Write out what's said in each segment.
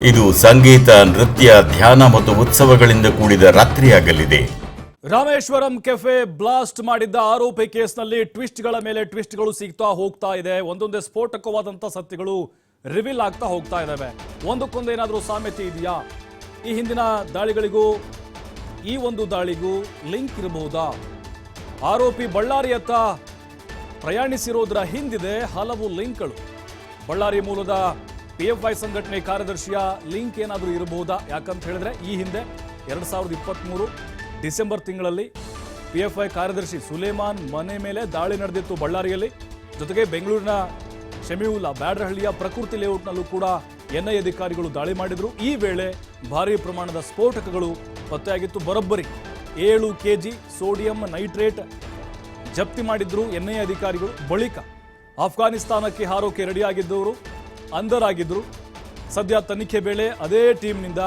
ಇದು ಸಂಗೀತ, ನೃತ್ಯ, ಧ್ಯಾನ ಮತ್ತು ಉತ್ಸವಗಳಿಂದ ಕೂಡಿದ ರಾತ್ರಿಯಾಗಲಿದೆ. ರಾಮೇಶ್ವರಂ ಕೆಫೆ ಬ್ಲಾಸ್ಟ್ ಮಾಡಿದ್ದ ಆರೋಪಿ ಕೇಸ್ನಲ್ಲಿ ಟ್ವಿಸ್ಟ್ಗಳ ಮೇಲೆ ಟ್ವಿಸ್ಟ್ಗಳು ಸಿಗ್ತಾ ಹೋಗ್ತಾ ಇದೆ. ಒಂದೊಂದೇ ಸ್ಫೋಟಕವಾದಂಥ ಸತ್ಯಗಳು ರಿವೀಲ್ ಆಗ್ತಾ ಹೋಗ್ತಾ ಇದ್ದಾವೆ ಒಂದಕ್ಕೊಂದು ಏನಾದರೂ ಸಾಮ್ಯತೆ ಇದೆಯಾ? ಈ ಹಿಂದಿನ ದಾಳಿಗಳಿಗೂ, ಈ ಒಂದು ದಾಳಿಗೂ ಲಿಂಕ್ ಇರಬಹುದಾ? ಆರೋಪಿ ಬಳ್ಳಾರಿಯತ್ತ ಪ್ರಯಾಣಿಸಿರೋದ್ರ ಹಿಂದಿದೆ ಹಲವು ಲಿಂಕ್ಗಳು. ಬಳ್ಳಾರಿ ಮೂಲದ ಪಿ ಎಫ್ ಐ ಸಂಘಟನೆ ಕಾರ್ಯದರ್ಶಿಯ ಲಿಂಕ್ ಏನಾದರೂ ಇರಬಹುದಾ? ಯಾಕಂತ ಹೇಳಿದ್ರೆ ಈ ಹಿಂದೆ ಎರಡ್ ಸಾವಿರದ ಇಪ್ಪತ್ತ್ಮೂರು ಡಿಸೆಂಬರ್ ತಿಂಗಳಲ್ಲಿ ಪಿ ಎಫ್ ಐ ಕಾರ್ಯದರ್ಶಿ ಸುಲೇಮಾನ್ ಮನೆ ಮೇಲೆ ದಾಳಿ ನಡೆದಿತ್ತು ಬಳ್ಳಾರಿಯಲ್ಲಿ. ಜೊತೆಗೆ ಬೆಂಗಳೂರಿನ ಶಮೀವುಲ್ಲಾ ಬ್ಯಾಡ್ರಹಳ್ಳಿಯ ಪ್ರಕೃತಿ ಲೇಔಟ್ನಲ್ಲೂ ಕೂಡ ಎನ್ಐ ಅಧಿಕಾರಿಗಳು ದಾಳಿ ಮಾಡಿದ್ರು. ಈ ವೇಳೆ ಭಾರೀ ಪ್ರಮಾಣದ ಸ್ಫೋಟಕಗಳು ಪತ್ತೆಯಾಗಿತ್ತು. ಬರೋಬ್ಬರಿ ಏಳು ಕೆ ಜಿ ಸೋಡಿಯಂ ನೈಟ್ರೇಟ್ ಜಪ್ತಿ ಮಾಡಿದ್ರು ಎನ್ಐ ಅಧಿಕಾರಿಗಳು. ಬಳಿಕ ಆಫ್ಘಾನಿಸ್ತಾನಕ್ಕೆ ಹಾರೋಕೆ ರೆಡಿಯಾಗಿದ್ದವರು. ಅಂಧರಾಗಿದ್ರು ಸದ್ಯ ತನಿಖೆ ವೇಳೆ ಅದೇ ಟೀಮ್ನಿಂದ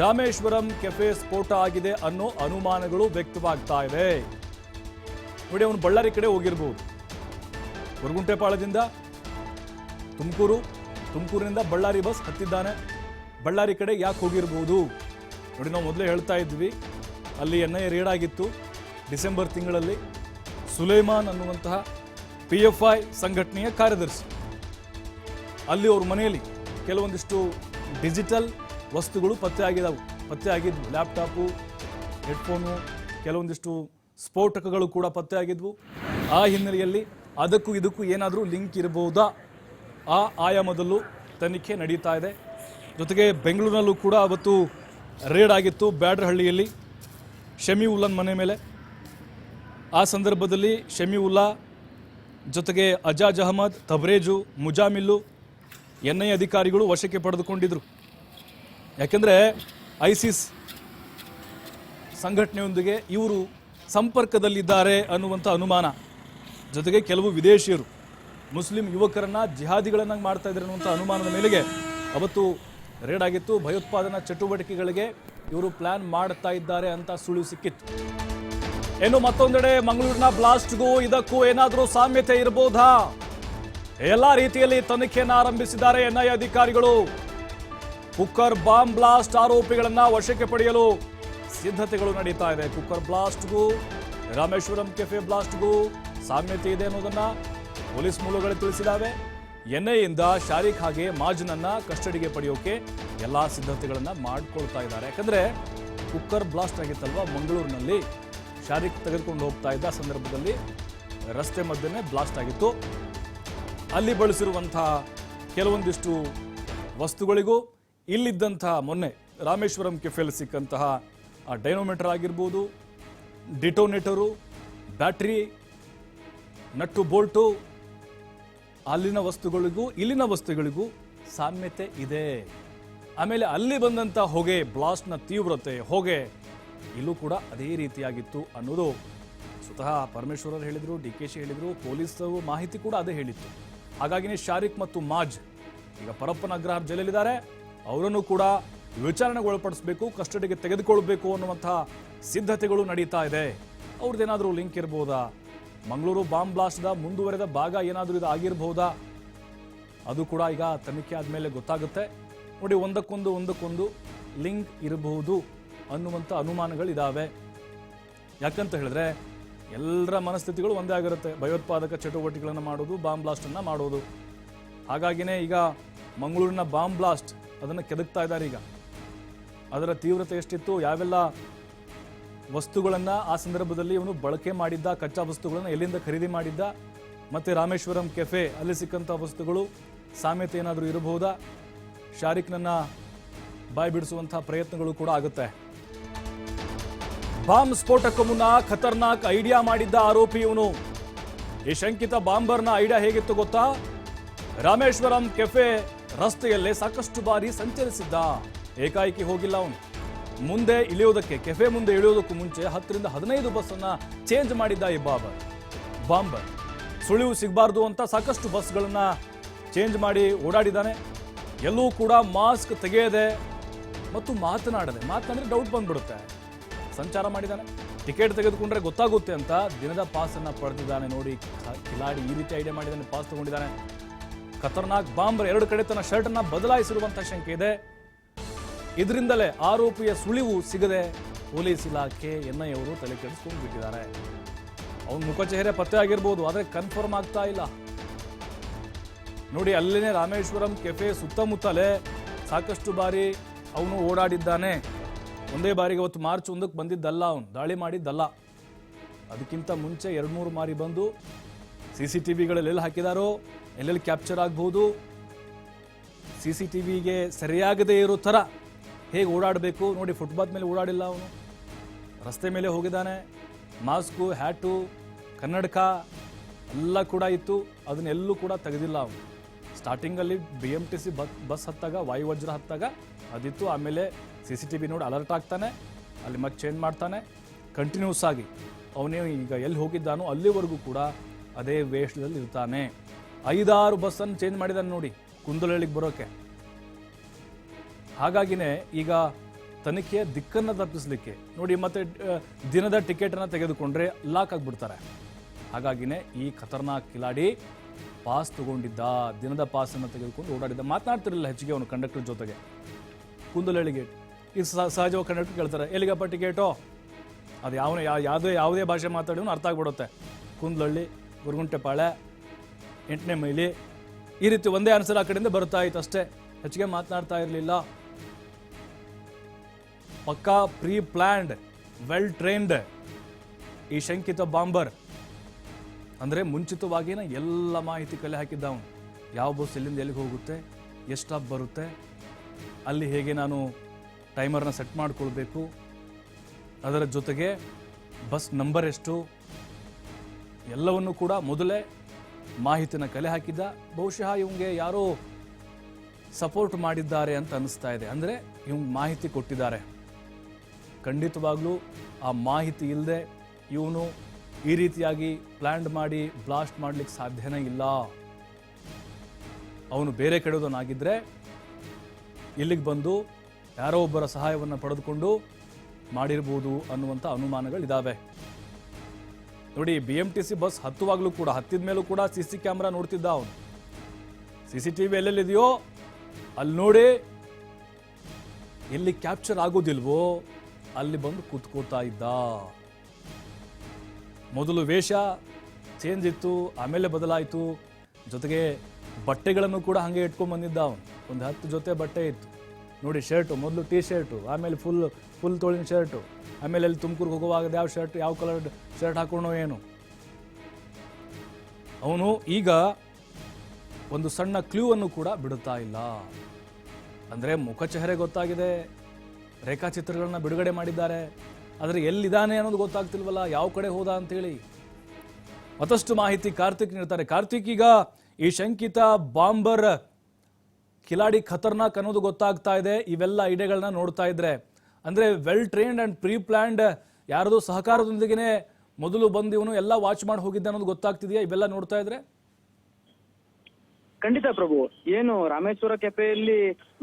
ರಾಮೇಶ್ವರಂ ಕೆಫೆ ಸ್ಫೋಟ ಆಗಿದೆ ಅನ್ನೋ ಅನುಮಾನಗಳು ವ್ಯಕ್ತವಾಗ್ತಾ ಇವೆ. ನೋಡಿ ಅವನು ಬಳ್ಳಾರಿ ಕಡೆ ಹೋಗಿರ್ಬೋದು. ಗುರುಗುಂಟೆಪಾಳದಿಂದ ತುಮಕೂರು, ತುಮಕೂರಿನಿಂದ ಬಳ್ಳಾರಿ ಬಸ್ ಹತ್ತಿದ್ದಾನೆ. ಬಳ್ಳಾರಿ ಕಡೆ ಯಾಕೆ ಹೋಗಿರ್ಬೋದು? ನೋಡಿ, ನಾವು ಮೊದಲೇ ಹೇಳ್ತಾ ಇದ್ವಿ, ಅಲ್ಲಿ ಎನ್ ಐ ರೇಡ್ ಆಗಿತ್ತು ಡಿಸೆಂಬರ್ ತಿಂಗಳಲ್ಲಿ. ಸುಲೇಮಾನ್ ಅನ್ನುವಂತಹ ಪಿ ಎಫ್ ಐ ಸಂಘಟನೆಯ ಕಾರ್ಯದರ್ಶಿ. ಅಲ್ಲಿ ಅವ್ರ ಮನೆಯಲ್ಲಿ ಕೆಲವೊಂದಿಷ್ಟು ಡಿಜಿಟಲ್ ವಸ್ತುಗಳು ಪತ್ತೆ ಆಗಿದ್ದಾವೆ ಪತ್ತೆ ಆಗಿದ್ವು. ಲ್ಯಾಪ್ಟಾಪು, ಹೆಡ್ಫೋನು, ಕೆಲವೊಂದಿಷ್ಟು ಸ್ಫೋಟಕಗಳು ಕೂಡ ಪತ್ತೆ ಆಗಿದ್ವು. ಆ ಹಿನ್ನೆಲೆಯಲ್ಲಿ ಅದಕ್ಕೂ ಇದಕ್ಕೂ ಏನಾದರೂ ಲಿಂಕ್ ಇರಬಹುದಾ? ಆ ಆಯಾಮದಲ್ಲೂ ತನಿಖೆ ನಡೀತಾ ಇದೆ. ಜೊತೆಗೆ ಬೆಂಗಳೂರಿನಲ್ಲೂ ಕೂಡ ಅವತ್ತು ರೇಡ್ ಆಗಿತ್ತು ಬ್ಯಾಡ್ರಹಳ್ಳಿಯಲ್ಲಿ. ಶಮಿ ಉಲ್ಲನ್ ಮನೆ ಮೇಲೆ. ಆ ಸಂದರ್ಭದಲ್ಲಿ ಶಮಿ ಉಲ್ಲಾ, ಜೊತೆಗೆ ಅಜಾಜ್ ಅಹಮದ್, ತಬ್ರೇಜು, ಮುಜಾಮಿಲ್ಲು ಎನ್ ಐ ಅಧಿಕಾರಿಗಳು ವಶಕ್ಕೆ ಪಡೆದುಕೊಂಡಿದ್ರು. ಯಾಕೆಂದರೆ ಐಸಿಸ್ ಸಂಘಟನೆಯೊಂದಿಗೆ ಇವರು ಸಂಪರ್ಕದಲ್ಲಿದ್ದಾರೆ ಅನ್ನುವಂಥ ಅನುಮಾನ. ಜೊತೆಗೆ ಕೆಲವು ವಿದೇಶಿಯರು, ಮುಸ್ಲಿಂ ಯುವಕರನ್ನ ಜಿಹಾದಿಗಳನ್ನಾಗಿ ಮಾಡ್ತಾ ಇದ್ದಾರೆ ಅನ್ನುವಂಥ ಅನುಮಾನದ ಮೇಲೆಗೆ ಅವತ್ತು ರೇಡ್ ಆಗಿತ್ತು. ಭಯೋತ್ಪಾದನಾ ಚಟುವಟಿಕೆಗಳಿಗೆ ಇವರು ಪ್ಲಾನ್ ಮಾಡ್ತಾ ಇದ್ದಾರೆ ಅಂತ ಸುಳಿವು ಸಿಕ್ಕಿತ್ತು. ಏನು ಮತ್ತೊಂದೆಡೆ ಮಂಗಳೂರಿನ ಬ್ಲಾಸ್ಟ್ಗೂ ಇದಕ್ಕೂ ಏನಾದರೂ ಸಾಮ್ಯತೆ ಇರಬಹುದಾ? ಎಲ್ಲಾ ರೀತಿಯಲ್ಲಿ ತನಿಖೆಯನ್ನು ಆರಂಭಿಸಿದ್ದಾರೆ ಎನ್ಐಎ ಅಧಿಕಾರಿಗಳು. ಕುಕ್ಕರ್ ಬಾಂಬ್ ಬ್ಲಾಸ್ಟ್ ಆರೋಪಿಗಳನ್ನ ವಶಕ್ಕೆ ಪಡೆಯಲು ಸಿದ್ಧತೆಗಳು ನಡೀತಾ ಇದೆ. ಕುಕ್ಕರ್ ಬ್ಲಾಸ್ಟ್ಗೂ, ರಾಮೇಶ್ವರಂ ಕೆಫೆ ಬ್ಲಾಸ್ಟ್ಗೂ ಸಾಮ್ಯತೆ ಇದೆ ಅನ್ನೋದನ್ನ ಪೊಲೀಸ್ ಮೂಲಗಳು ತಿಳಿಸಿದಾವೆ. ಎನ್ಐಯಿಂದ ಶಾರೀಖ್ ಹಾಗೆ ಮಾಜನನ್ನು ಕಸ್ಟಡಿಗೆ ಪಡೆಯೋಕೆ ಎಲ್ಲಾ ಸಿದ್ಧತೆಗಳನ್ನ ಮಾಡಿಕೊಳ್ತಾ ಇದ್ದಾರೆ. ಯಾಕಂದ್ರೆ ಕುಕ್ಕರ್ ಬ್ಲಾಸ್ಟ್ ಆಗಿತ್ತಲ್ವ? ಮಂಗಳೂರಿನಲ್ಲಿ ಶಾರೀಖ್ ತೆಗೆದುಕೊಂಡು ಹೋಗ್ತಾ ಇದ್ದ ಸಂದರ್ಭದಲ್ಲಿ ರಸ್ತೆ ಮಧ್ಯೆ ಬ್ಲಾಸ್ಟ್ ಆಗಿತ್ತು. ಅಲ್ಲಿ ಬಳಸಿರುವಂಥ ಕೆಲವೊಂದಿಷ್ಟು ವಸ್ತುಗಳಿಗೂ ಇಲ್ಲಿದ್ದಂತಹ ಮೊನ್ನೆ ರಾಮೇಶ್ವರಂ ಕೆಫೆಲ್ ಸಿಕ್ಕಂತಹ ಆ ಡೈನೋಮೀಟರ್ ಆಗಿರ್ಬೋದು, ಡಿಟೋನೇಟರು, ಬ್ಯಾಟ್ರಿ, ನಟ್ಟು ಬೋಲ್ಟು, ಅಲ್ಲಿನ ವಸ್ತುಗಳಿಗೂ, ಇಲ್ಲಿನ ವಸ್ತುಗಳಿಗೂ ಸಾಮ್ಯತೆ ಇದೆ. ಆಮೇಲೆ ಅಲ್ಲಿ ಬಂದಂಥ ಹೊಗೆ, ಬ್ಲಾಸ್ಟ್ನ ತೀವ್ರತೆ, ಹೊಗೆ ಇಲ್ಲೂ ಕೂಡ ಅದೇ ರೀತಿಯಾಗಿತ್ತು ಅನ್ನೋದು ಸ್ವತಃ ಪರಮೇಶ್ವರರು ಹೇಳಿದರು, ಡಿ ಕೆ ಶಿ ಹೇಳಿದರು, ಪೊಲೀಸರು ಮಾಹಿತಿ ಕೂಡ ಅದೇ ಹೇಳಿತ್ತು. ಹಾಗಾಗಿನೇ ಶಾರಿಕ್ ಮತ್ತು ಮಾಜ್ ಈಗ ಪರಪ್ಪನ ಅಗ್ರಹಾರ ಜೈಲಲ್ಲಿದ್ದಾರೆ. ಅವರನ್ನು ಕೂಡ ವಿಚಾರಣೆಗೆ ಒಳಪಡಿಸಬೇಕು ಕಸ್ಟಡಿಗೆ ತೆಗೆದುಕೊಳ್ಬೇಕು ಅನ್ನುವಂತಹ ಸಿದ್ಧತೆಗಳು ನಡೀತಾ ಇದೆ. ಅವ್ರದ್ದೇನಾದರೂ ಲಿಂಕ್ ಇರ್ಬೋದಾ? ಮಂಗಳೂರು ಬಾಂಬ್ ಬ್ಲಾಸ್ಟ್ದ ಮುಂದುವರೆದ ಭಾಗ ಏನಾದರೂ ಇದು ಆಗಿರ್ಬೋದಾ? ಅದು ಕೂಡ ಈಗ ತನಿಖೆ ಆದಮೇಲೆ ಗೊತ್ತಾಗುತ್ತೆ. ನೋಡಿ, ಒಂದಕ್ಕೊಂದು ಒಂದಕ್ಕೊಂದು ಲಿಂಕ್ ಇರಬಹುದು ಅನ್ನುವಂಥ ಅನುಮಾನಗಳಿದ್ದಾವೆ ಯಾಕಂತ ಹೇಳಿದ್ರೆ ಎಲ್ಲರ ಮನಸ್ಥಿತಿಗಳು ಒಂದೇ ಆಗಿರುತ್ತೆ. ಭಯೋತ್ಪಾದಕ ಚಟುವಟಿಕೆಗಳನ್ನು ಮಾಡೋದು ಬಾಂಬ್ ಬ್ಲಾಸ್ಟನ್ನು ಮಾಡೋದು. ಹಾಗಾಗಿನೇ ಈಗ ಮಂಗಳೂರಿನ ಬಾಂಬ್ ಬ್ಲಾಸ್ಟ್ ಅದನ್ನು ಕೆದಕ್ತಾ ಇದ್ದಾರೆ ಈಗ. ಅದರ ತೀವ್ರತೆ ಎಷ್ಟಿತ್ತು? ಯಾವೆಲ್ಲ ವಸ್ತುಗಳನ್ನು ಆ ಸಂದರ್ಭದಲ್ಲಿ ಇವನು ಬಳಕೆ ಮಾಡಿದ್ದ, ಕಚ್ಚಾ ವಸ್ತುಗಳನ್ನು ಎಲ್ಲಿಂದ ಖರೀದಿ ಮಾಡಿದ್ದ, ಮತ್ತು ರಾಮೇಶ್ವರಂ ಕೆಫೆ ಅಲ್ಲಿ ಸಿಕ್ಕಂಥ ವಸ್ತುಗಳು, ಸಾಮ್ಯತೆ ಏನಾದರೂ ಇರಬಹುದಾ? ಶಾರಿಕ್ನನ್ನು ಬಾಯಿ ಬಿಡಿಸುವಂಥ ಪ್ರಯತ್ನಗಳು ಕೂಡ ಆಗುತ್ತೆ. ಬಾಂಬ್ ಸ್ಫೋಟಕ್ಕೂ ಮುನ್ನ ಖತರ್ನಾಕ್ ಐಡಿಯಾ ಮಾಡಿದ್ದ ಆರೋಪಿ ಇವನು. ಈ ಶಂಕಿತ ಬಾಂಬರ್ನ ಐಡಿಯಾ ಹೇಗಿತ್ತು ಗೊತ್ತಾ? ರಾಮೇಶ್ವರಂ ಕೆಫೆ ರಸ್ತೆಯಲ್ಲೇ ಸಾಕಷ್ಟು ಬಾರಿ ಸಂಚರಿಸಿದ್ದ ಏಕಾಏಕಿ ಹೋಗಿಲ್ಲ ಅವನು. ಮುಂದೆ ಇಳಿಯೋದಕ್ಕೆ ಕೆಫೆ ಮುಂದೆ ಇಳಿಯೋದಕ್ಕೂ ಮುಂಚೆ ಹತ್ತರಿಂದ ಹದಿನೈದು ಬಸ್ಸನ್ನು ಚೇಂಜ್ ಮಾಡಿದ್ದ ಈ ಬಾಬರ್. ಬಾಂಬರ್ ಸುಳಿವು ಸಿಗಬಾರ್ದು ಅಂತ ಸಾಕಷ್ಟು ಬಸ್ಗಳನ್ನ ಚೇಂಜ್ ಮಾಡಿ ಓಡಾಡಿದ್ದಾನೆ. ಎಲ್ಲೂ ಕೂಡ ಮಾಸ್ಕ್ ತೆಗೆಯದೆ ಮತ್ತು ಮಾತನಾಡದೆ ಮಾತನಾಡಿದ್ರೆ ಡೌಟ್ ಬಂದ್ಬಿಡುತ್ತೆ. ಸಂಚಾರ ಮಾಡಿದ್ದಾನೆ. ಟಿಕೆಟ್ ತೆಗೆದುಕೊಂಡ್ರೆ ಗೊತ್ತಾಗುತ್ತೆ ಅಂತ ದಿನದ ಪಾಸ್ ಅನ್ನ ಪಡೆದಿದ್ದಾನೆ ನೋಡಿ. ಕಿಲಾಡಿ ಈ ರೀತಿ ಐಡಿಯಾ ಮಾಡಿದ್ದಾನೆ, ಪಾಸ್ ತಗೊಂಡಿದ್ದಾನೆ. ಖತರ್ನಾಕ್ ಬಾಂಬರ್ ಎರಡು ಕಡೆ ತನ್ನ ಶರ್ಟ್ ಅನ್ನ ಬದಲಾಯಿಸಿರುವಂತಹ ಶಂಕೆ ಇದೆ. ಇದರಿಂದಲೇ ಆರೋಪಿಯ ಸುಳಿವು ಸಿಗದೆ ಪೊಲೀಸ್ ಇಲಾಖೆ ಎನ್ಐ ಅವರು ತಲೆ ಕೆಡಿಸ್ಕೊಂಡು ಬಿಟ್ಟಿದ್ದಾರೆ. ಅವನ ಮುಖಚೆಹರೆ ಪತ್ತೆ ಆಗಿರ್ಬೋದು, ಆದರೆ ಕನ್ಫರ್ಮ್ ಆಗ್ತಾ ಇಲ್ಲ. ನೋಡಿ, ಅಲ್ಲಿನೇ ರಾಮೇಶ್ವರಂ ಕೆಫೆ ಸುತ್ತಮುತ್ತಲೇ ಸಾಕಷ್ಟು ಬಾರಿ ಅವನು ಓಡಾಡಿದ್ದಾನೆ. ಒಂದೇ ಬಾರಿಗೆ ಅವತ್ತು ಮಾರ್ಚ್ ಒಂದಕ್ಕೆ ಬಂದಿದ್ದಲ್ಲ ಅವನು. ದಾಳಿ ಮಾಡಿದ್ದಲ್ಲ. ಅದಕ್ಕಿಂತ ಮುಂಚೆ ಎರಡು ಮೂರು ಮಾರಿ ಬಂದು ಸಿ ಸಿ ಟಿ ವಿಗಳಲ್ಲಿ ಹಾಕಿದಾರೋ, ಎಲ್ಲೆಲ್ಲಿ ಕ್ಯಾಪ್ಚರ್ ಆಗ್ಬೋದು, ಸಿ ಸಿ ಟಿ ವಿಗೆ ಸರಿಯಾಗದೇ ಇರೋ ಥರ ಹೇಗೆ ಓಡಾಡಬೇಕು? ನೋಡಿ ಫುಟ್ಪಾತ್ ಮೇಲೆ ಓಡಾಡಿಲ್ಲ ಅವನು. ರಸ್ತೆ ಮೇಲೆ ಹೋಗಿದ್ದಾನೆ. ಮಾಸ್ಕು, ಹ್ಯಾಟು, ಕನ್ನಡಕ ಎಲ್ಲ ಕೂಡ ಇತ್ತು. ಅದನ್ನೆಲ್ಲೂ ಕೂಡ ತೆಗೆದಿಲ್ಲ ಅವನು. ಸ್ಟಾರ್ಟಿಂಗಲ್ಲಿ B M T C bus bus ಹತ್ತಾಗ, Vayuvajra ಹತ್ತಾಗ ಅದಿತ್ತು. ಆಮೇಲೆ ಸಿ ಸಿ ಟಿ ವಿ ನೋಡಿ ಅಲರ್ಟ್ ಆಗ್ತಾನೆ ಅಲ್ಲಿ ಮತ್ತೆ ಚೇಂಜ್ ಮಾಡ್ತಾನೆ. ಕಂಟಿನ್ಯೂಸ್ ಆಗಿ ಅವನೇ ಈಗ ಎಲ್ಲಿ ಹೋಗಿದ್ದಾನೋ ಅಲ್ಲಿವರೆಗೂ ಕೂಡ ಅದೇ ವೇಷದಲ್ಲಿ ಇರ್ತಾನೆ. ಐದಾರು ಬಸ್ಸನ್ನು ಚೇಂಜ್ ಮಾಡಿದಾನೆ ನೋಡಿ ಕುಂದಲಹಳ್ಳಿಗೆ ಬರೋಕೆ. ಹಾಗಾಗಿನೇ ಈಗ ತನಿಖೆಯ ದಿಕ್ಕನ್ನು ತಪ್ಪಿಸಲಿಕ್ಕೆ ನೋಡಿ ಮತ್ತೆ ದಿನದ ಟಿಕೆಟನ್ನು ತೆಗೆದುಕೊಂಡ್ರೆ ಲಾಕ್ ಆಗಿಬಿಡ್ತಾರೆ. ಹಾಗಾಗಿನೇ ಈ ಖತರ್ನಾಕ್ ಕಿಲಾಡಿ ಪಾಸ್ ತಗೊಂಡಿದ್ದ, ದಿನದ ಪಾಸನ್ನು ತೆಗೆದುಕೊಂಡು ಓಡಾಡಿದ್ದ. ಮಾತನಾಡ್ತಿರಲಿಲ್ಲ ಹೆಚ್ಚಿಗೆ ಅವನು ಕಂಡಕ್ಟರ್ ಜೊತೆಗೆ. ಕುಂದಲಹಳ್ಳಿಗೆ ಸಹ- ಸಹಜವಾಗಿ ಕಂಡಕ್ಟರ್ ಕೇಳ್ತಾರೆ. ಎಲ್ಲಿಗಪ್ಪ ಟಿಕೆಟು ಅದು ಯಾವ ಯಾವುದೇ ಯಾವುದೇ ಭಾಷೆ ಮಾತಾಡಿದ್ರು ಅರ್ಥ ಆಗ್ಬಿಡುತ್ತೆ. ಕೂಂದಲಳ್ಳಿ, ಗುರುಗುಂಟೆ ಪಾಳೆ, ಎಂಟನೇ ಮೈಲಿ. ಈ ರೀತಿ ಒಂದೇ ಆನ್ಸರ್ ಆ ಕಡೆಯಿಂದ ಬರ್ತಾ ಇತ್ತು ಅಷ್ಟೇ. ಹೆಚ್ಚಿಗೆ ಮಾತನಾಡ್ತಾ ಇರಲಿಲ್ಲ. ಪಕ್ಕಾ ಪ್ರೀ ಪ್ಲ್ಯಾಂಡ್ ವೆಲ್ ಟ್ರೈನ್ಡ್ ಈ ಶಂಕಿತ ಬಾಂಬರ್. ಅಂದರೆ ಮುಂಚಿತವಾಗಿನ ಎಲ್ಲ ಮಾಹಿತಿ ಕಲೆ ಹಾಕಿದ್ದ ಅವನು. ಯಾವ ಬಸ್ ಎಲ್ಲಿಂದ ಎಲ್ಲಿಗೆ ಹೋಗುತ್ತೆ ಎಷ್ಟು ಸ್ಟಾಪ್ ಬರುತ್ತೆ, ಅಲ್ಲಿ ಹೇಗೆ ನಾನು ಟೈಮರ್ನ ಸೆಟ್ ಮಾಡಿಕೊಳ್ಬೇಕು. ಅದರ ಜೊತೆಗೆ ಬಸ್ ನಂಬರ್ ಎಷ್ಟು? ಎಲ್ಲವನ್ನು ಕೂಡ ಮೊದಲೇ ಮಾಹಿತಿನ ಕಲೆ ಹಾಕಿದ್ದ. ಬಹುಶಃ ಇವಂಗೆ ಯಾರೋ ಸಪೋರ್ಟ್ ಮಾಡಿದ್ದಾರೆ ಅಂತ ಅನಿಸ್ತಾ ಇದೆ. ಅಂದರೆ ಇವಂಗೆ ಮಾಹಿತಿ ಕೊಟ್ಟಿದ್ದಾರೆ. ಖಂಡಿತವಾಗ್ಲೂ ಆ ಮಾಹಿತಿ ಇಲ್ಲದೆ ಇವನು ಈ ರೀತಿಯಾಗಿ ಪ್ಲ್ಯಾಂಡ್ ಮಾಡಿ ಬ್ಲಾಸ್ಟ್ ಮಾಡ್ಲಿಕ್ಕೆ ಸಾಧ್ಯನೇ ಇಲ್ಲ. ಅವನು ಬೇರೆ ಕಡೆದವನಾಗಿದ್ದರೆ ಇಲ್ಲಿಗೆ ಬಂದು ಯಾರೋ ಒಬ್ಬರ ಸಹಾಯವನ್ನು ಪಡೆದುಕೊಂಡು ಮಾಡಿರ್ಬೋದು ಅನ್ನುವಂಥ ಅನುಮಾನಗಳಿದ್ದಾವೆ ನೋಡಿ B M T C bus ಹತ್ತುವಾಗಲೂ ಕೂಡ, ಹತ್ತಿದ ಮೇಲೂ ಕೂಡ ಸಿ ಸಿ ಕ್ಯಾಮ್ರಾ ನೋಡ್ತಿದ್ದ ಅವನು. ಸಿ ಸಿ ಟಿ ವಿ ಎಲ್ಲೆಲ್ಲಿದೆಯೋ, ಅಲ್ಲಿ ನೋಡಿ, ಎಲ್ಲಿ ಕ್ಯಾಪ್ಚರ್ ಆಗೋದಿಲ್ವೋ, ಅಲ್ಲಿ ಬಂದು ಕೂತ್ಕೋತಾ ಇದ್ದ. ಮೊದಲು ವೇಷ ಚೇಂಜ್ ಇತ್ತು, ಆಮೇಲೆ ಬದಲಾಯಿತು. ಜೊತೆಗೆ ಬಟ್ಟೆಗಳನ್ನು ಕೂಡ ಹಾಗೆ ಇಟ್ಕೊಂಡು ಬಂದಿದ್ದ ಅವನು. ಒಂದು ಹತ್ತು ಜೊತೆ ಬಟ್ಟೆ ಇತ್ತು. ನೋಡಿ ಶರ್ಟು, ಮೊದಲು ಟೀ ಶರ್ಟು ಆಮೇಲೆ ಫುಲ್ ಫುಲ್ ತೋಳಿನ ಶರ್ಟು ಆಮೇಲೆ ಅಲ್ಲಿ ತುಮಕೂರಿಗೆ ಹೋಗುವಾಗ ಯಾವ ಶರ್ಟ್ ಯಾವ ಕಲರ್ ಶರ್ಟ್ ಹಾಕೋಣ ಏನು. ಅವನು ಈಗ ಒಂದು ಸಣ್ಣ ಕ್ಲೂ ಅನ್ನು ಕೂಡ ಬಿಡುತ್ತಾ ಇಲ್ಲ. ಅಂದರೆ ಮುಖಚೆಹರೆ ಗೊತ್ತಾಗಿದೆ, ರೇಖಾಚಿತ್ರಗಳನ್ನ ಬಿಡುಗಡೆ ಮಾಡಿದ್ದಾರೆ. ಆದರೆ ಎಲ್ಲಿದ್ದಾನೆ ಅನ್ನೋದು ಗೊತ್ತಾಗ್ತಿಲ್ವಲ್ಲ, ಯಾವ ಕಡೆ ಹೋದ ಅಂತೇಳಿ. ಮತ್ತಷ್ಟು ಮಾಹಿತಿ ಕಾರ್ತಿಕ್ ನೀಡ್ತಾರೆ. ಕಾರ್ತಿಕ್ ಈಗ ಈ ಶಂಕಿತ ಬಾಂಬರ್ ಕಿಲಾಡಿ ಖತರ್ನಾಕ್ ಅನ್ನೋದು ಗೊತ್ತಾಗ್ತಾ ಇದೆ. ಇವೆಲ್ಲ ಐಡಿಯಾಗಳನ್ನ ನೋಡ್ತಾ ಇದ್ರೆ. ಅಂದ್ರೆ well trained and pre planned ಯಾರದೋ ಸಹಕಾರದೊಂದಿಗೆ ಮೊದಲು ಬಂದು ಇವನು ಎಲ್ಲ ವಾಚ್ ಮಾಡಿ ಹೋಗಿದ್ದೆ ಅನ್ನೋದು ಗೊತ್ತಾಗ್ತಿದೆಯಾ? ಇವೆಲ್ಲ ನೋಡ್ತಾ ಇದ್ರೆ? ಖಂಡಿತ ಪ್ರಭು. ಏನು ರಾಮೇಶ್ವರ ಕೆಫೆಯಲ್ಲಿ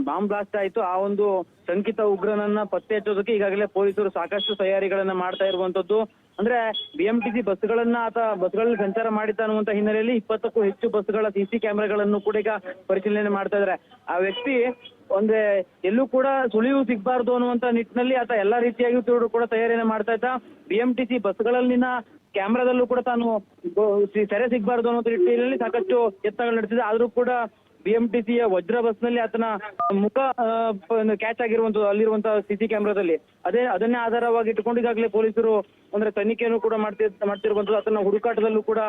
ಬಾಂಬ್ ಬ್ಲಾಸ್ಟ್ ಆಯ್ತು, ಆ ಒಂದು ಶಂಕಿತ ಉಗ್ರನನ್ನ ಪತ್ತೆ ಹಚ್ಚೋದಕ್ಕೆ ಈಗಾಗಲೇ ಪೊಲೀಸರು ಸಾಕಷ್ಟು ತಯಾರಿಗಳನ್ನ ಮಾಡ್ತಾ ಇರುವಂತದ್ದು. ಅಂದ್ರೆ ಬಿಎಂಟಿಸಿ ಬಸ್ಗಳನ್ನ ಆತ, ಬಸ್ಗಳಲ್ಲಿ ಸಂಚಾರ ಮಾಡಿದ್ದ ಅನ್ನುವಂತ ಹಿನ್ನೆಲೆಯಲ್ಲಿ ಇಪ್ಪತ್ತಕ್ಕೂ ಹೆಚ್ಚು ಬಸ್ಗಳ ಸಿಸಿ ಕ್ಯಾಮೆರಾಗಳನ್ನು ಕೂಡ ಈಗ ಪರಿಶೀಲನೆ ಮಾಡ್ತಾ ಇದ್ದಾರೆ ಆ ವ್ಯಕ್ತಿ ಒಂದೇ ಎಲ್ಲೂ ಕೂಡ ಸುಳಿವು ಸಿಗಬಾರದು ಅನ್ನುವಂತ ನಿಟ್ಟಿನಲ್ಲಿ ಆತ ಎಲ್ಲಾ ರೀತಿಯಾಗಿ ಕೂಡ ತಯಾರಿಯನ್ನು ಮಾಡ್ತಾ ಇದ್ದ. ಬಿಎಂಟಿಸಿ ಬಸ್ಗಳಲ್ಲಿನ ಕ್ಯಾಮ್ರಾದಲ್ಲೂ ಕೂಡ ತಾನು ಸೆರೆ ಸಿಗಬಾರ್ದು ಅನ್ನೋ ನಿಟ್ಟಿನಲ್ಲಿ ಸಾಕಷ್ಟು ಯತ್ನಗಳು ನಡೆಸಿದೆ. ಆದ್ರೂ ಕೂಡ ಬಿಎಂಟಿಸಿಯ ವಜ್ರ ಬಸ್ನಲ್ಲಿ ಆತನ ಮುಖ ಕ್ಯಾಚ್ ಆಗಿರುವಂತದ್ದು, ಅಲ್ಲಿರುವಂತಹ ಸಿಸಿ ಕ್ಯಾಮ್ರಾದಲ್ಲಿ. ಅದೇ, ಅದನ್ನೇ ಆಧಾರವಾಗಿ ಇಟ್ಟುಕೊಂಡು ಈಗಾಗಲೇ ಪೊಲೀಸರು ಅಂದ್ರೆ ತನಿಖೆಯನ್ನು ಕೂಡ ಮಾಡ್ತಿ, ಮಾಡ್ತಿರುವಂತದ್ದು ಅದನ್ನ ಹುಡುಕಾಟದಲ್ಲೂ ಕೂಡ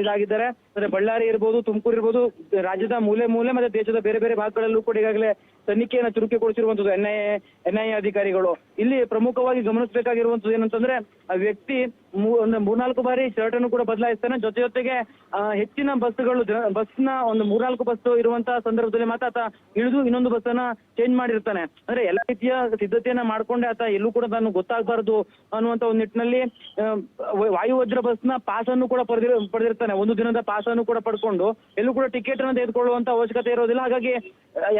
ಇದಾಗಿದ್ದಾರೆ. ಅಂದ್ರೆ ಬಳ್ಳಾರಿ ಇರ್ಬೋದು, ತುಮಕೂರು ಇರ್ಬೋದು, ರಾಜ್ಯದ ಮೂಲೆ ಮೂಲೆ ಮತ್ತೆ ದೇಶದ ಬೇರೆ ಬೇರೆ ಭಾಗಗಳಲ್ಲೂ ಕೂಡ ಈಗಾಗಲೇ ತನಿಖೆಯನ್ನು ಚುರುಕುಗೊಳಿಸಿರುವಂತದ್ದು ಎನ್ಐಎ ಎನ್ಐಎ ಅಧಿಕಾರಿಗಳು. ಇಲ್ಲಿ ಪ್ರಮುಖವಾಗಿ ಗಮನಿಸಬೇಕಾಗಿರುವಂತದ್ದು ಏನಂತಂದ್ರೆ, ಆ ವ್ಯಕ್ತಿ ಒಂದು ಮೂರ್ನಾಲ್ಕು ಬಾರಿ ಶರ್ಟ್ ಅನ್ನು ಕೂಡ ಬದಲಾಯಿಸ್ತಾನೆ. ಜೊತೆ ಜೊತೆಗೆ ಹೆಚ್ಚಿನ ಬಸ್ಗಳು ಬಸ್ನ ಒಂದು ಮೂರ್ನಾಲ್ಕು ಬಸ್ ಇರುವಂತಹ ಸಂದರ್ಭದಲ್ಲಿ ಮಾತ್ರ ಆತ ಇಳಿದು ಇನ್ನೊಂದು ಬಸ್ ಅನ್ನ ಚೇಂಜ್ ಮಾಡಿರ್ತಾನೆ. ಅಂದ್ರೆ ಎಲ್ಲಾ ರೀತಿಯ ಸಿದ್ಧತೆಯನ್ನ ಮಾಡ್ಕೊಂಡೆ ಆತ. ಎಲ್ಲೂ ಕೂಡ ತಾನು ಗೊತ್ತಾಗಬಾರದು ಅನ್ನುವಂತ ಒಂದು ನಿಟ್ಟಿನಲ್ಲಿ ವಾಯು ವಜ್ರ ಬಸ್ನ ಪಾಸ್ ಅನ್ನು ಕೂಡ ಪಡೆದಿ, ಪಡೆದಿರ್ತಾನೆ. ಒಂದು ದಿನದ ಪಾಸ್ ಅನ್ನು ಕೂಡ ಪಡ್ಕೊಂಡು, ಎಲ್ಲೂ ಕೂಡ ಟಿಕೆಟ್ ಅನ್ನು ತೆಗೆದುಕೊಳ್ಳುವಂತ ಅವಶ್ಯಕತೆ ಇರೋದಿಲ್ಲ. ಹಾಗಾಗಿ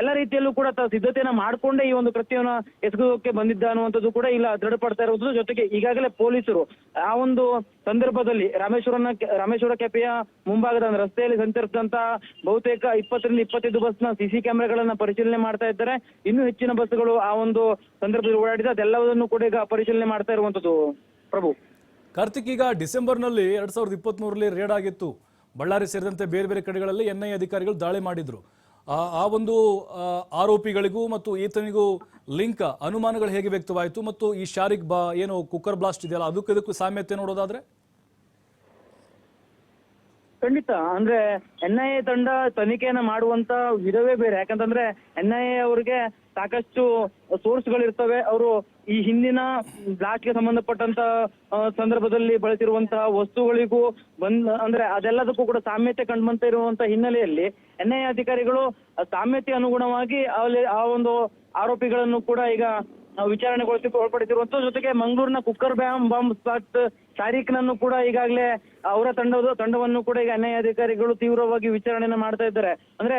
ಎಲ್ಲಾ ರೀತಿಯಲ್ಲೂ ಕೂಡ ಸಿದ್ಧತೆಯನ್ನ ಮಾಡ್ಕೊಂಡೆ ಈ ಒಂದು ಕೃತ್ಯವನ್ನ ಎಸಗೋಕೆ ಬಂದಿದ್ದ ಅನ್ನುವಂಥದ್ದು ಕೂಡ ಇಲ್ಲ. ದೃಢಪಡ್ತಾ ಇರುವುದು ಜೊತೆಗೆ ಈಗಾಗಲೇ ಪೊಲೀಸರು, ಆ ಒಂದು ಸಂದರ್ಭದಲ್ಲಿ ರಾಮೇಶ್ವರನ ರಾಮೇಶ್ವರ ಕೆಪೆಯ ಮುಂಭಾಗದ ರಸ್ತೆಯಲ್ಲಿ ಸಂಚರಿಸಿದಂತಹ ಬಹುತೇಕ ಇಪ್ಪತ್ತರಿಂದ ಇಪ್ಪತ್ತೈದು ಬಸ್ನ ಸಿಸಿ ಕ್ಯಾಮೆರಾಗಳನ್ನ ಪರಿಶೀಲನೆ ಮಾಡ್ತಾ ಇದ್ದಾರೆ. ಇನ್ನೂ ಹೆಚ್ಚಿನ ಬಸ್ಗಳು ಆ ಒಂದು ಸಂದರ್ಭದಲ್ಲಿ ಓಡಾಡಿದ. ಅದೆಲ್ಲವನ್ನು ಕೂಡ ಈಗ ಪರಿಶೀಲನೆ ಮಾಡ್ತಾ ಇರುವಂತದ್ದು. ಪ್ರಭು. ಕಾರ್ತಿಕ್, ಈಗ ಡಿಸೆಂಬರ್ನಲ್ಲಿ ಎರಡ್ ಸಾವಿರದ ಇಪ್ಪತ್ತ್ಮೂರರಲ್ಲಿ ರೇಡ್ ಆಗಿತ್ತು. ಬಳ್ಳಾರಿ ಸೇರಿದಂತೆ ಬೇರೆ ಬೇರೆ ಕಡೆಗಳಲ್ಲಿ ಎನ್ಐ ಅಧಿಕಾರಿಗಳು ದಾಳಿ ಮಾಡಿದ್ರು. ಆ ಒಂದು ಆರೋಪಿಗಳಿಗೂ ಮತ್ತು ಈತನಿಗೂ ಲಿಂಕ್, ಅನುಮಾನಗಳು ಹೇಗೆ ವ್ಯಕ್ತವಾಯಿತು ಮತ್ತು ಈ ಶಾರಿಕ್ ಬಾ, ಏನು ಕುಕ್ಕರ್ ಬ್ಲಾಸ್ಟ್ ಇದೆಯಲ್ಲ, ಅದಕ್ಕೂ ಇದಕ್ಕೂ ಸಾಮ್ಯತೆ ನೋಡೋದಾದ್ರೆ? ಖಂಡಿತ. ಅಂದ್ರೆ ಎನ್ ಐ ಎ ತಂಡ ತನಿಖೆಯನ್ನ ಮಾಡುವಂತ ವಿಧವೇ ಬೇರೆ. ಯಾಕಂತಂದ್ರೆ ಎನ್ ಐ ಎ ಅವರಿಗೆ ಸಾಕಷ್ಟು ಸೋರ್ಸ್ಗಳು ಇರ್ತವೆ ಅವರು ಈ ಹಿಂದಿನ ಬ್ಲಾಸ್ಟ್ಗೆ ಸಂಬಂಧಪಟ್ಟಂತ ಸಂದರ್ಭದಲ್ಲಿ ಬಳಸಿರುವಂತಹ ವಸ್ತುಗಳಿಗೂ ಬಂದ್, ಅಂದ್ರೆ ಅದೆಲ್ಲದಕ್ಕೂ ಕೂಡ ಸಾಮ್ಯತೆ ಕಂಡುಬಂತ ಇರುವಂತಹ ಹಿನ್ನೆಲೆಯಲ್ಲಿ ಎನ್ ಐ ಅಧಿಕಾರಿಗಳು ಸಾಮ್ಯತೆ ಅನುಗುಣವಾಗಿ ಅಲ್ಲಿ ಆ ಒಂದು ಆರೋಪಿಗಳನ್ನು ಕೂಡ ಈಗ ವಿಚಾರಣೆಗೊಳಿಸಿ ಒಳಪಡಿಸಿರುವಂತ ಜೊತೆಗೆ ಮಂಗಳೂರಿನ ಕುಕ್ಕರ್ ಬ್ಯಾಮ್ ಬಾಂಬ್ ಸ್ಪಾಟ್ ಶಾರೀಕ್ನನ್ನು ಕೂಡ ಈಗಾಗಲೇ ಅವರ ತಂಡದ ತಂಡವನ್ನು ಕೂಡ ಈಗ ಎನ್ಐಎ ಅಧಿಕಾರಿಗಳು ತೀವ್ರವಾಗಿ ವಿಚಾರಣೆಯನ್ನ ಮಾಡ್ತಾ ಇದ್ದಾರೆ. ಅಂದ್ರೆ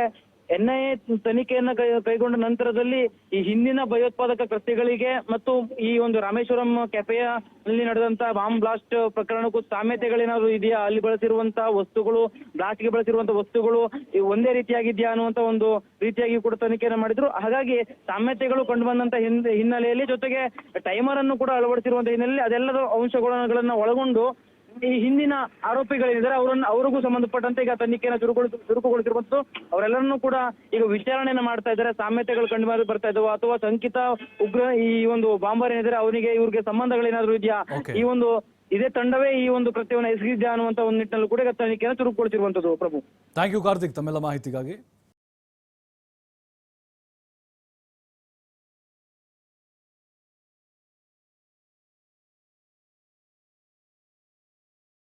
ಎನ್ಐಎ ತನಿಖೆಯನ್ನ ಕೈಗೊಂಡ ನಂತರದಲ್ಲಿ ಈ ಹಿಂದಿನ ಭಯೋತ್ಪಾದಕ ಕೃತ್ಯಗಳಿಗೆ ಮತ್ತು ಈ ಒಂದು ರಾಮೇಶ್ವರಂ ಕೆಫೆಯ ಅಲ್ಲಿ ನಡೆದಂತ ಬಾಂಬ್ ಬ್ಲಾಸ್ಟ್ ಪ್ರಕರಣಕ್ಕೂ ಸಾಮ್ಯತೆಗಳೇನಾದ್ರು ಇದೆಯಾ? ಅಲ್ಲಿ ಬಳಸಿರುವಂತಹ ವಸ್ತುಗಳು ಬ್ಲಾಸ್ಟ್ಗೆ ಬಳಸಿರುವಂತಹ ವಸ್ತುಗಳು ಈ ಒಂದೇ ರೀತಿಯಾಗಿದೆಯಾ ಅನ್ನುವಂತ ಒಂದು ರೀತಿಯಾಗಿ ಕೂಡ ತನಿಖೆಯನ್ನು ಮಾಡಿದ್ರು. ಹಾಗಾಗಿ ಸಾಮ್ಯತೆಗಳು ಕಂಡು ಬಂದಂತ ಹಿನ್ನೆ- ಹಿನ್ನೆಲೆಯಲ್ಲಿ ಜೊತೆಗೆ ಟೈಮರ್ ಅನ್ನು ಕೂಡ ಅಳವಡಿಸಿರುವಂತಹ ಹಿನ್ನೆಲೆಯಲ್ಲಿ ಅದೆಲ್ಲದ ಅಂಶಗಳನ್ನ ಒಳಗೊಂಡು ಈ ಹಿಂದಿನ ಆರೋಪಿಗಳೇನಿದ್ದಾರೆ ಅವರನ್ನು ಅವರಿಗೂ ಸಂಬಂಧಪಟ್ಟಂತೆ ಈಗ ತನಿಖೆಯನ್ನು ಚುರುಕುಗೊಳಿಸ ಚುರುಕುಗೊಳಿಸಿರುವಂತದ್ದು ಅವರೆಲ್ಲರನ್ನೂ ಕೂಡ ಈಗ ವಿಚಾರಣೆಯನ್ನು ಮಾಡ್ತಾ ಇದ್ದಾರೆ. ಸಾಮ್ಯತೆಗಳು ಕಂಡು ಬರ್ತಾ ಇದ್ದವು. ಅಥವಾ ಶಂಕಿತ ಉಗ್ರ ಈ ಒಂದು ಬಾಂಬರ್ ಏನಿದ್ದಾರೆ ಅವನಿಗೆ ಇವ್ರಿಗೆ ಸಂಬಂಧಗಳೇನಾದ್ರೂ ಇದೆಯಾ. ಈ ಒಂದು ಇದೇ ತಂಡವೇ ಈ ಒಂದು ಕೃತ್ಯವನ್ನು ಎಸಗಿದ್ಯಾ ಅನ್ನುವಂತ ಒಂದು ನಿಟ್ಟಿನಲ್ಲಿ ಕೂಡ ಈಗ ತನಿಖೆಯನ್ನು ಚುರುಕುಗೊಳಿಸಿರುವಂತದ್ದು ಪ್ರಭು. ಥ್ಯಾಂಕ್ ಯು ಕಾರ್ತಿಕ್ ತಮ್ಮೆಲ್ಲ ಮಾಹಿತಿಗಾಗಿ.